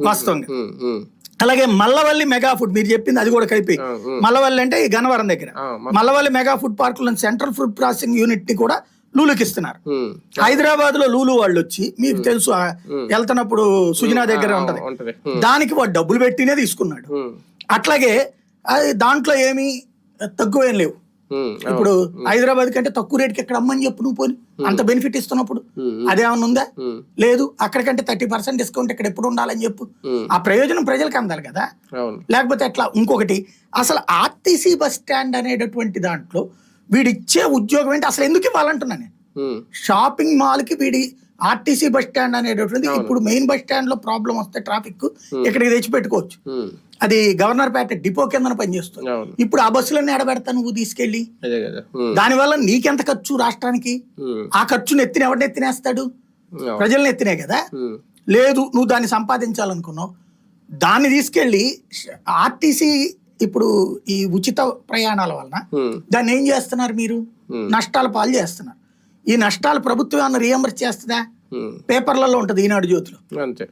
వాస్తవంగా. ఉమ్. అలాగే Mallavalli mega food మీరు చెప్పింది అది కూడా కలిపి. మల్లవల్లి అంటే ఈ గన్నవరం దగ్గర. మల్లవల్లి మెగా ఫుడ్ పార్క్లో సెంట్రల్ ఫుడ్ ప్రాసెసింగ్ యూనిట్ని కూడా లూలుకి ఇస్తున్నారు. హైదరాబాద్లో లూలు వాళ్ళు వచ్చి మీకు తెలుసు వెళ్తున్నప్పుడు సుజనా దగ్గర ఉంటది. దానికి వాడు డబ్బులు పెట్టినే తీసుకున్నాడు. అట్లాగే అది దాంట్లో ఏమీ తక్కువేం లేవు. ఇప్పుడు హైదరాబాద్ కంటే తక్కువ రేటుకి ఎక్కడ అమ్మని చెప్పు నువ్వు పోని. అంత బెనిఫిట్ ఇస్తున్నప్పుడు. అదేమన్నా ఉందా? లేదు అక్కడికంటే థర్టీ పర్సెంట్ డిస్కౌంట్ ఇక్కడ ఎప్పుడు ఉండాలని చెప్పు. ఆ ప్రయోజనం ప్రజలకు అందాలి కదా. లేకపోతే ఎట్లా? ఇంకొకటి అసలు ఆర్టీసీ బస్ స్టాండ్ అనేటటువంటి దాంట్లో వీడిచ్చే ఉద్యోగం ఏంటి? అసలు ఎందుకు ఇవ్వాలంటున్నా నేను? షాపింగ్ మాల్కి వీడి ఆర్టీసీ బస్ స్టాండ్ అనేటటువంటి ఇప్పుడు మెయిన్ బస్ స్టాండ్లో ప్రాబ్లం వస్తే ట్రాఫిక్ ఇక్కడికి తెచ్చి పెట్టుకోవచ్చు. అది గవర్నర్ పేట డిపో కింద పనిచేస్తుంది. ఇప్పుడు ఆ బస్సులన్నీ ఎడబెడతా నువ్వు తీసుకెళ్ళి? దానివల్ల నీకెంత ఖర్చు రాష్ట్రానికి? ఆ ఖర్చుని ఎత్తిన ఎవరిని ఎత్తినేస్తాడు. ప్రజల్ని ఎత్తినే కదా? లేదు నువ్వు దాన్ని సంపాదించాలనుకున్నావు. దాన్ని తీసుకెళ్ళి ఆర్టీసీ ఇప్పుడు ఈ ఉచిత ప్రయాణాల వలన దాన్ని ఏం చేస్తున్నారు మీరు. నష్టాల పాలు చేస్తున్నారు. ఈ నష్టాలు ప్రభుత్వం ఏమన్నా రియంబర్స్ చేస్తుందా? పేపర్లలో ఉంటుంది ఈనాడు జ్యోతిలో.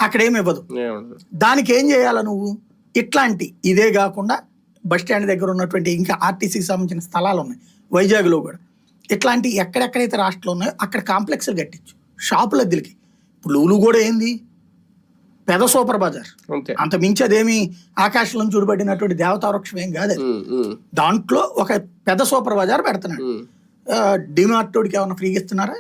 అక్కడ ఏమి ఇవ్వదు. దానికి ఏం చేయాల నువ్వు? ఇట్లాంటి ఇదే కాకుండా బస్ స్టాండ్ దగ్గర ఉన్నటువంటి ఇంకా ఆర్టీసీకి సంబంధించిన స్థలాలు ఉన్నాయి. వైజాగ్లో కూడా. ఇట్లాంటి ఎక్కడెక్కడైతే రాష్ట్రంలో ఉన్నాయో అక్కడ కాంప్లెక్స్లు కట్టించు. షాపుల అద్దెలకి ఇప్పుడు లూలు కూడా ఏంది? పెద సూపర్ బజార్. అంతే. మించి అదేమి ఆకాశంలో చూడబడినటువంటి దేవతా వృక్షం ఏం కాదు దాంట్లో ఒక పెద్ద సూపర్ బజార్ పెడుతున్నాడు. డిమార్టోడికి ఏమైనా ఫ్రీగా ఇస్తున్నారా?